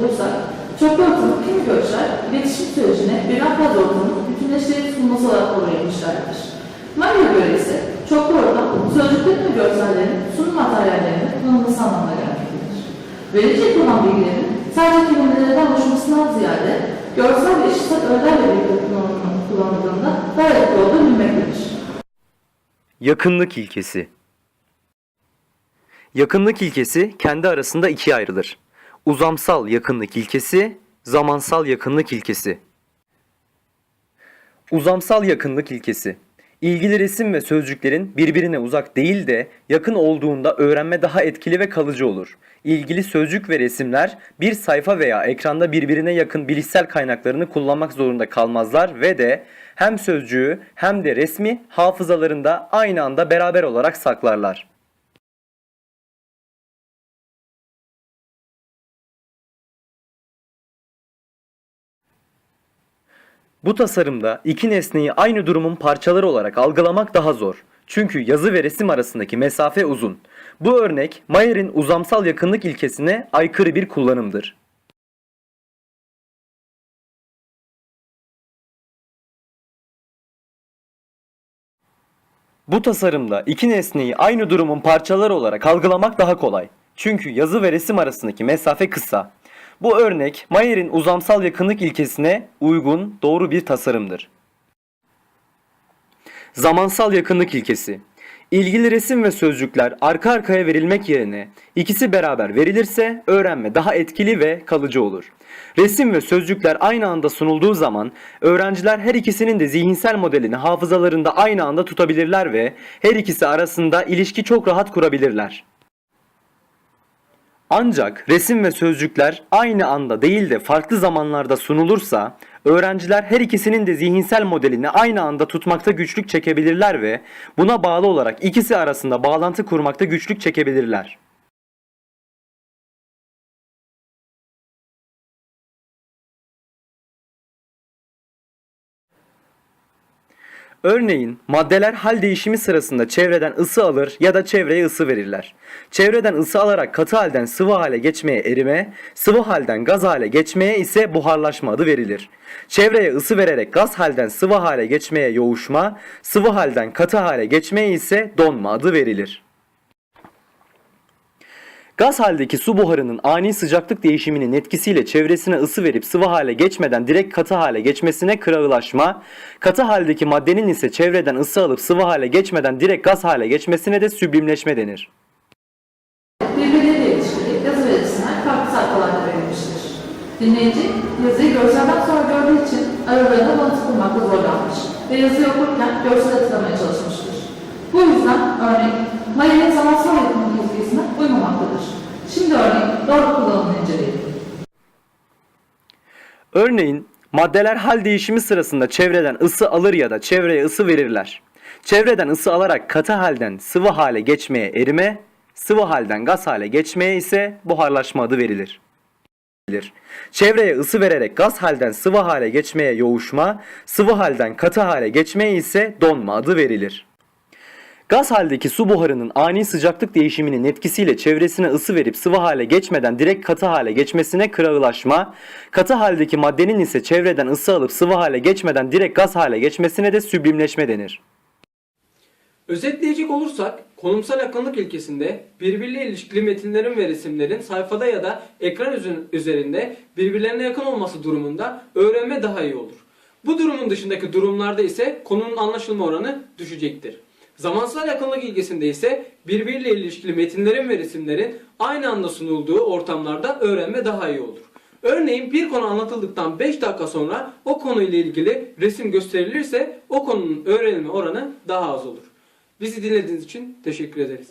Olursak, çok ortamı kimi görüşler, iletişim sürecine birden fazla ortamın bütünleştirip sunması olarak. Maya'ya göre ise çok ortam, sözcüklerin ve görsellerin sunum materyallerinin kullanılması anlamına gelmektedir. Verecek olan bilgilerin sadece kelimelerden oluşmasından ziyade görsel ve işitsel öğelerle birlikte kullanıldığında- daha etkili olduğu bilinmektedir. Yakınlık ilkesi. Yakınlık ilkesi kendi arasında ikiye ayrılır. Uzamsal yakınlık ilkesi, zamansal yakınlık ilkesi. Uzamsal yakınlık ilkesi. İlgili resim ve sözcüklerin birbirine uzak değil de yakın olduğunda öğrenme daha etkili ve kalıcı olur. İlgili sözcük ve resimler bir sayfa veya ekranda birbirine yakın bilişsel kaynaklarını kullanmak zorunda kalmazlar ve de hem sözcüğü hem de resmi hafızalarında aynı anda beraber olarak saklarlar. Bu tasarımda iki nesneyi aynı durumun parçaları olarak algılamak daha zor. Çünkü yazı ve resim arasındaki mesafe uzun. Bu örnek Mayer'in uzamsal yakınlık ilkesine aykırı bir kullanımdır. Bu tasarımda iki nesneyi aynı durumun parçaları olarak algılamak daha kolay. Çünkü yazı ve resim arasındaki mesafe kısa. Bu örnek Mayer'in uzamsal yakınlık ilkesine uygun, doğru bir tasarımdır. Zamansal yakınlık ilkesi. İlgili resim ve sözcükler arka arkaya verilmek yerine ikisi beraber verilirse öğrenme daha etkili ve kalıcı olur. Resim ve sözcükler aynı anda sunulduğu zaman öğrenciler her ikisinin de zihinsel modelini hafızalarında aynı anda tutabilirler ve her ikisi arasında ilişki çok rahat kurabilirler. Ancak resim ve sözcükler aynı anda değil de farklı zamanlarda sunulursa öğrenciler her ikisinin de zihinsel modelini aynı anda tutmakta güçlük çekebilirler ve buna bağlı olarak ikisi arasında bağlantı kurmakta güçlük çekebilirler. Örneğin maddeler hal değişimi sırasında çevreden ısı alır ya da çevreye ısı verirler. Çevreden ısı alarak katı halden sıvı hale geçmeye erime, sıvı halden gaz hale geçmeye ise buharlaşma adı verilir. Çevreye ısı vererek gaz halden sıvı hale geçmeye yoğuşma, sıvı halden katı hale geçmeye ise donma adı verilir. Gaz haldeki su buharının ani sıcaklık değişiminin etkisiyle çevresine ısı verip sıvı hale geçmeden direkt katı hale geçmesine kırağılaşma, katı haldeki maddenin ise çevreden ısı alıp sıvı hale geçmeden direkt gaz hale geçmesine de süblimleşme denir. Birbirleriyle ilişkili yazı ve resimler farklı sayfalarda verilmiştir. Dinleyici yazıyı görselden sonra gördüğü için aralarında bağıntı kurmakta zorlanmış ve yazıyı okurken görsel hatırlamaya çalışmıştır. Bu yüzden örnek Mayer'in zamansal. Şimdi örneğin doğru kullanımını inceleyelim. Örneğin maddeler hal değişimi sırasında çevreden ısı alır ya da çevreye ısı verirler. Çevreden ısı alarak katı halden sıvı hale geçmeye erime, sıvı halden gaz hale geçmeye ise buharlaşma adı verilir. Çevreye ısı vererek gaz halden sıvı hale geçmeye yoğuşma, sıvı halden katı hale geçmeye ise donma adı verilir. Gaz haldeki su buharının ani sıcaklık değişiminin etkisiyle çevresine ısı verip sıvı hale geçmeden direkt katı hale geçmesine kırağılaşma, katı haldeki maddenin ise çevreden ısı alıp sıvı hale geçmeden direkt gaz hale geçmesine de süblimleşme denir. Özetleyecek olursak, konumsal yakınlık ilkesinde birbiriyle ilişkili metinlerin ve resimlerin sayfada ya da ekran üzerinde birbirlerine yakın olması durumunda öğrenme daha iyi olur. Bu durumun dışındaki durumlarda ise konunun anlaşılma oranı düşecektir. Zamansal yakınlık ilkesinde ise birbiriyle ilişkili metinlerin ve resimlerin aynı anda sunulduğu ortamlarda öğrenme daha iyi olur. Örneğin bir konu anlatıldıktan 5 dakika sonra o konuyla ilgili resim gösterilirse o konunun öğrenilme oranı daha az olur. Bizi dinlediğiniz için teşekkür ederiz.